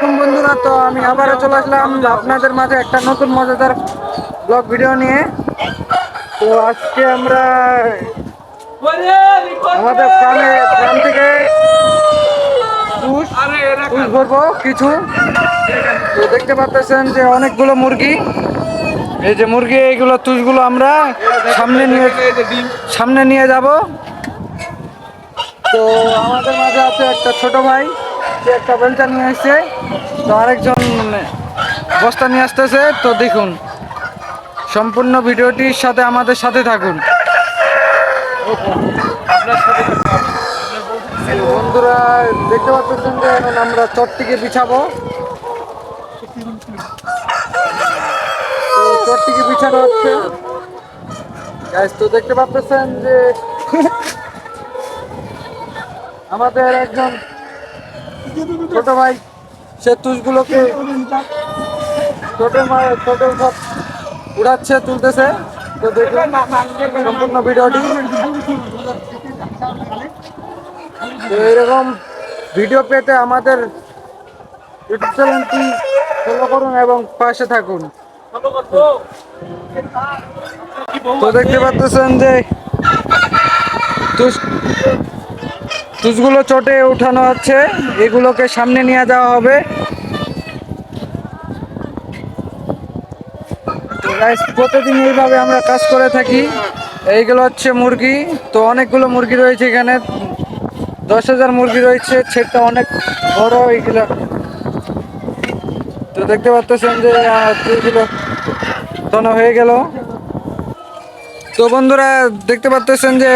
আলাইকুম বন্ধুরা তো আমি আবারও চলে আসলাম আপনাদের মাঝে একটা নতুন মজাদার ব্লগ ভিডিও নিয়ে। তো আজকে আমরা আমাদের ফার্মে ফার্ম থেকে ভরবো কিছু। তো দেখতে পাচ্ছেন যে অনেকগুলো মুরগি। এই যে মুরগি এইগুলো তুষগুলো আমরা সামনে নিয়ে সামনে নিয়ে যাব। তো আমাদের মাঝে আছে একটা ছোট ভাই। সে একটা বেলচা নিয়ে আসছে। তো আরেকজন বস্তা নিয়ে আসতেছে। তো দেখুন সম্পূর্ণ ভিডিওটির সাথে আমাদের সাথে থাকুন। বন্ধুরা দেখতে পাচ্ছেন যে এখন আমরা চটটিকে বিছাবো। চটটিকে বিছানো হচ্ছে। Guys, তো দেখতে পাচ্ছেন যে আমাদের একজন ছোট ভাই, সে তুষগুলোকে ছোট ছোট সব উড়াচ্ছে, তুলতেছে। তো দেখুন, সম্পূর্ণ ভিডিওটি। তো এরকম ভিডিও পেতে আমাদের ইউটিউব চ্যানেলটি ফলো করুন এবং পাশে থাকুন। তো দেখতে পাচ্ছেন যে তুষ তুষগুলো চটে উঠানো হচ্ছে এগুলোকে সামনে নিয়ে যাওয়া হবে। প্রতিদিন এইভাবে আমরা কাজ করে থাকি। এইগুলো হচ্ছে মুরগি। তো অনেকগুলো মুরগি রয়েছে এখানে। দশ হাজার মুরগি রয়েছে, সেটা অনেক বড় এইগুলো। তো দেখতে পাচ্ছেন যে তুষগুলো উঠানো হয়ে গেল। তো বন্ধুরা, দেখতে পাচ্ছেন যে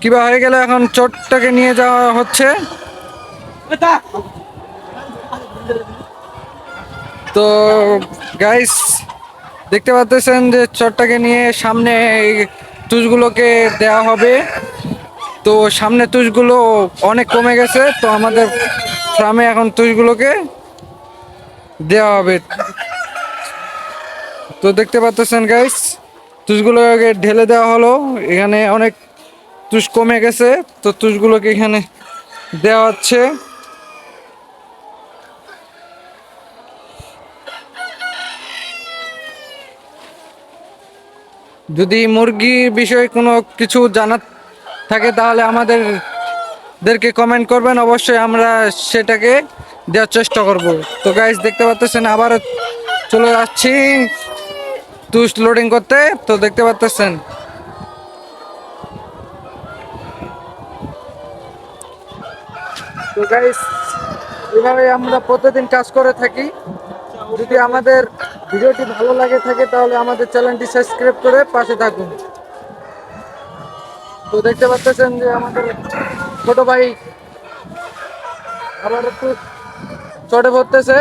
কিবা হয়ে গেল এখন চটটাকে নিয়ে যাওয়া হচ্ছে। তো গাইস দেখতে পাচ্ছেন যে চটটাকে নিয়ে সামনে এই তুষগুলোকে দেওয়া হবে। তো সামনে তুষগুলো অনেক কমে গেছে, তো আমাদের ফার্মে এখন তুষগুলোকে দেওয়া হবে। তো দেখতে পাচ্ছেন গাইস তুষগুলোকে ঢেলে দেওয়া হলো। এখানে অনেক তুষ কমে গেছে, তো তুষগুলোকে এখানে দেওয়া হচ্ছে। যদি মুরগির বিষয়ে কোনো কিছু জানার থাকে, তাহলে আমাদের দেরকে কমেন্ট করবেন। অবশ্যই আমরা সেটাকে দেওয়ার চেষ্টা করব। তো গাইস দেখতে পাচ্ছেন আবার চলে যাচ্ছি তুষ লোডিং করতে। তো দেখতে পাচ্ছেন তো গাইস এভাবে আমরা প্রতিদিন কাজ করে থাকি। যদি আমাদের ভিডিওটি ভালো লাগে থাকে, তাহলে আমাদের চ্যানেলটি সাবস্ক্রাইব করে পাশে থাকুন। তো দেখতে পাচ্ছেন যে আমাদের ছোট ভাই আবার একটু চটে ভরতেছে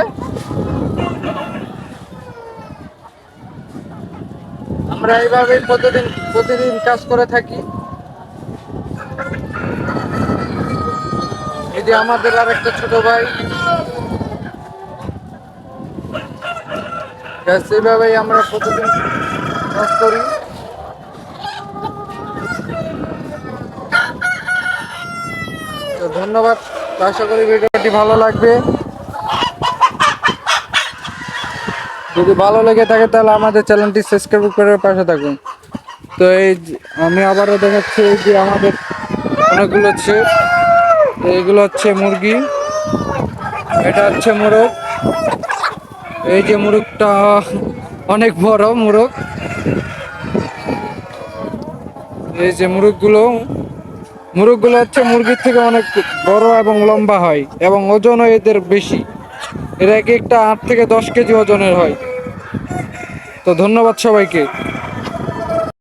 আমরা এইভাবেই প্রতিদিন প্রতিদিন কাজ করে থাকি। যে আমাদের আর একটা ছোট ভাই। এইভাবেই আমরা প্রতিদিন কাজ করি। তো ধন্যবাদ, আশা করি ভিডিওটি ভালো লাগবে। যদি ভালো লেগে থাকে তাহলে আমাদের চ্যানেলটি সাবস্ক্রাইব করে পাশে থাকুন। তো এই আমি আবারও দেখাচ্ছি যে আমাদের অনেকগুলো হচ্ছে এইগুলো হচ্ছে মুরগি, এটা হচ্ছে মোরগ। এই যে মুরগটা অনেক বড় মুরগ। এই যে মুরগগুলো মুরগগুলো হচ্ছে মুরগির থেকে অনেক বড় এবং লম্বা হয় এবং ওজনও এদের বেশি। এরা এক একটা আট থেকে দশ কেজি ওজনের হয়। তো ধন্যবাদ সবাইকে।